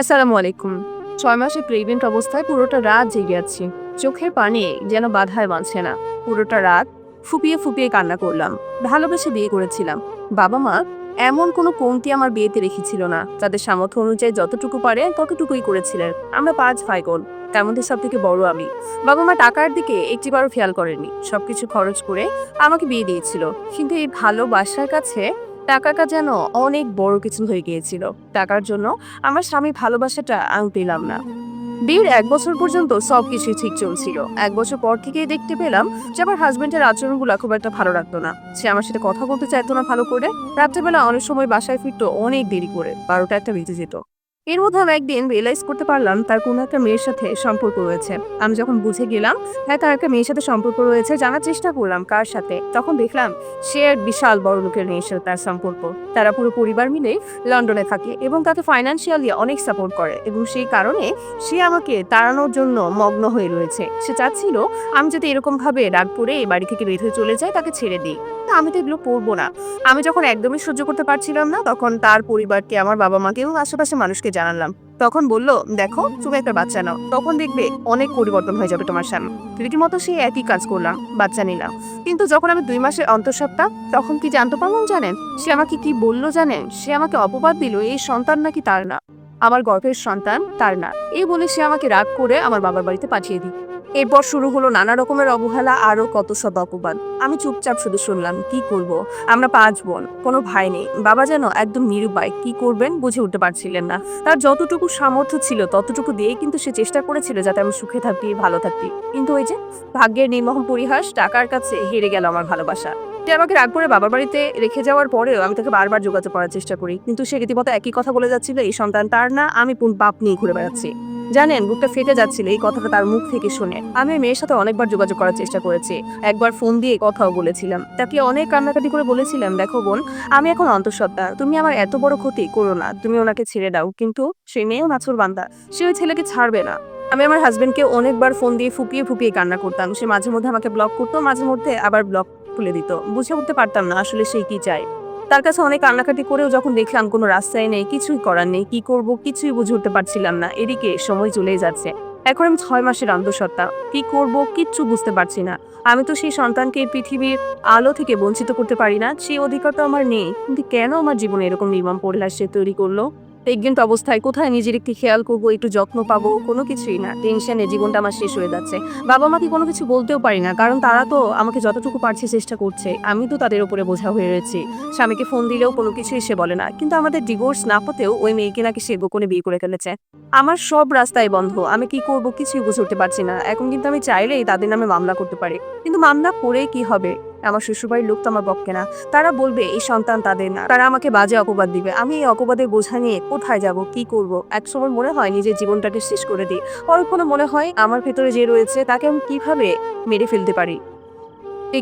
আসসালামু আলাইকুম। ছয় মাসে প্রেগনেন্ট অবস্থায় পুরোটা রাত জেগে আছি। চোখের পানি যেন বাধায় বাঁধছে না। পুরোটা রাত ফুপিয়ে ফুপিয়ে কান্না করলাম। ভালোবেসে বিয়ে করেছিলাম। বাবা মা এমন কোনো কমতি আমার বিয়েতে রেখেছিল না। তাদের সামর্থ্য অনুযায়ী যতটুকু পারে ততটুকুই করেছিলেন। আমরা পাঁচ ভাই বোন তার মধ্যে সব থেকে বড় আমি। বাবা মা টাকার দিকে একটিবারও খেয়াল করেনি সবকিছু খরচ করে আমাকে বিয়ে দিয়েছিল। কিন্তু এই ভালোবাসার কাছে টাকাটা যেন অনেক বড় কিছু হয়ে গিয়েছিল। টাকার জন্য আমার স্বামী ভালোবাসাটা আমি পেলাম না। বিয়ের এক বছর পর্যন্ত সব কিছুই ঠিক চলছিল। এক বছর পর থেকেই দেখতে পেলাম যে আমার হাজবেন্ডের আচরণগুলো খুব একটা ভালো রাখতো না। সে আমার সাথে কথা বলতে চাইতো না ভালো করে। রাত্রেবেলা অনেক সময় বাসায় ফিরতো অনেক দেরি করে। বারোটা একটা বেজে যেত। এর মধ্যে আমি একদিন রিয়েলাইজ করতে পারলাম তার কোনো একটা মেয়ের সাথে সম্পর্ক রয়েছে। আমি যখন বুঝে গেলাম হ্যাঁ তার একটা মেয়ের সাথে সম্পর্ক রয়েছে, জানার চেষ্টা করলাম কার সাথে। তখন দেখলাম সে এক বিশাল বড় লোকের মেয়ের সাথে তার সম্পর্ক। তারা পুরো পরিবার মিলে লন্ডনে থাকে এবং তাকে ফাইন্যান্সিয়ালি অনেক সাপোর্ট করে এবং সেই কারণে সে আমাকে তাড়ানোর জন্য মগ্ন হয়ে রয়েছে। সে চাচ্ছিল আমি যদি এরকমভাবে রাগ করে এই বাড়ি থেকে বের হয়ে চলে যাই, তাকে ছেড়ে দিই। তা আমি তো এগুলো করব না। আমি যখন একদমই সহ্য করতে পারছিলাম না, তখন তার পরিবারকে, আমার বাবা মাকে এবং আশেপাশে মানুষকে জানালাম। তখন বলল, দেখো, তুমি একটা বাচ্চা নাও। তখন দেখবে অনেক পরিবর্তন হয়ে যাবে তোমার সামনে। রীতিমতো সে একই কাজ করলাম, বাচ্চা নিলাম। কিন্তু যখন আমি দুই মাসের অন্তঃসপ্তাহ তখন কি জানতে পারলাম জানেন? সে আমাকে কি বলল জানেন? সে আমাকে অপবাদ দিল, এই সন্তান নাকি তার না? আমার গর্ভের সন্তান তার না। এই বলে সে আমাকে রাগ করে আমার বাবার বাড়িতে পাঠিয়ে দিই এরপর শুরু হলো নানা রকমের অবহেলা, আরও কত সব অপবাদ। আমি চুপচাপ শুধু শুনলাম, কি করব? আমরা পাঁচ বোন, কোনো ভাই নেই। বাবা যেন একদম নিরুপায়, কি করবেন বুঝে উঠতে পারছিলেন না। তার যতটুকু সামর্থ্য ছিল, ততটুকু দিয়ে কিন্তু সে চেষ্টা করেছিল যাতে আমি সুখে থাকি ভালো থাকি কিন্তু ওই যে, ভাগ্যের নির্মোহ পরিহাস, টাকার কাছে হেরে গেল আমার ভালোবাসা। সে আমাকে করে বাবার বাড়িতে রেখে যাওয়ার পরেও আমি তাকে বারবার যোগাযোগ করার চেষ্টা করি। কিন্তু সে রীতিমতো একই কথা বলে যাচ্ছিল, এই সন্তান তার না, আমি বাপ নিয়ে ঘুরে বেড়াচ্ছি। জানেন, বুকটা ফেটে যাচ্ছিল এই কথাটা তার মুখ থেকে শুনে। আমি মেয়ের সাথে অনেকবার যোগাযোগ করার চেষ্টা করেছি। একবার ফোন দিয়ে কথাও বলেছিলাম। তাকে অনেক কান্নাকাটি করে বলেছিলাম, দেখো বোন, আমি এখন অন্তঃসত্ত্বা। তুমি আমার এত বড় ক্ষতি করো না। তুমি ওনাকে ছেড়ে দাও। কিন্তু সেই মেয়েও নাচুর বান্দা। সে ওই ছেলেকে ছাড়বে না। আমি আমার হাজবেন্ডকে অনেকবার ফোন দিয়ে ফুপিয়ে ফুপিয়ে কান্না করতাম। সে মাঝে মধ্যে আমাকে ব্লক করতো, মাঝে মধ্যে আবার ব্লক খুলে দিত। বুঝে উঠতে পারতাম না আসলে সে কি চায়। তার কাছে অনেক কান্নাকাটি করেও যখন দেখলাম কোনো রাস্তায় নেই, কিছুই করার নেই, কি করব কিছুই বুঝে উঠতে পারছিলাম না। এদিকে সময় চলেই যাচ্ছে। এখন আমি ছয় মাসের অন্ধসত্ত্বা। কি করব কিচ্ছু বুঝতে পারছি না। আমি তো সেই সন্তানকে পৃথিবীর আলো থেকে বঞ্চিত করতে পারি না। সেই অধিকার তো আমার নেই। কিন্তু কেন আমার জীবনে এরকম নির্মম পরিহাস সে তৈরি করল? প্রেগনেন্ট অবস্থায় কোথায় নিজের একটি খেয়াল করব, একটু যত্ন পাবো, কোনো কিছুই না। টেনশনে জীবনটা আমার শেষ হয়ে যাচ্ছে। বাবা মাকে কোনো কিছু বলতেও পারি না, কারণ তারা তো আমাকে যতটুকু পারছে চেষ্টা করছে। আমি তো তাদের উপরে বোঝা হয়ে রয়েছি। স্বামীকে ফোন দিলেও কোনো কিছুই সে বলে না। কিন্তু আমাদের ডিভোর্স না হতেও ওই মেয়েকে নাকি সে গোপনে বিয়ে করে ফেলেছে। আমার সব রাস্তায় বন্ধ। আমি কি করব কিছুই বুঝে উঠতে পারছি না। এখন কিন্তু আমি চাইলেই তাদের নামে মামলা করতে পারি। কিন্তু মামলা করে কি হবে? আমার শ্বশুরবাড়ির লোক তো আমার বককে না। তারা বলবে, এই সন্তান তাদের না। তারা আমাকে বাজে অপবাদ দিবে। আমি এই অপবাদের বোঝা নিয়ে কোথায় যাব, কি করব? একসময় মনে হয় নিজের জীবনটাকে শেষ করে দিই। পরক্ষণে মনে হয় আমার ভেতরে যে রয়েছে, তাকে আমি কীভাবে মেরে ফেলতে পারি?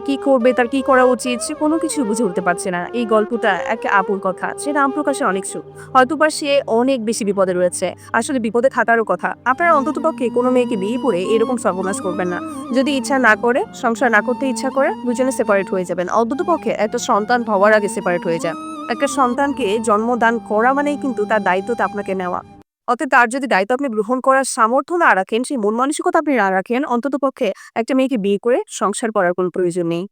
কি করবে তার কি করা উচিত সে কোনো কিছু বুঝে উঠতে পারছে না। এই গল্পটা একটা আপুর কথা সে নাম প্রকাশে অনেক সুখ। হয়তো বা সে অনেক বেশি বিপদে রয়েছে। আসলে বিপদে থাকারও কথা। আপনারা অন্তত পক্ষে কোনো মেয়েকে বিয়ে করে এরকম সর্বনাশ করবেন না। যদি ইচ্ছা না করে সংসার না করতে ইচ্ছা করে দুজনে সেপারেট হয়ে যাবেন। অন্তত পক্ষে একটা সন্তান হওয়ার আগে সেপারেট হয়ে যান। একটা সন্তানকে জন্মদান করা মানেই কিন্তু তার দায়িত্বটা আপনাকে নেওয়া। অতএব তার যদি দায়িত্ব আপনি গ্রহণ করার সামর্থ্য না রাখেন, সেই মন মানসিকতা আপনি না রাখেন অন্তত পক্ষে একটা মেয়েকে বিয়ে করে সংসার করার কোনো প্রয়োজন নেই।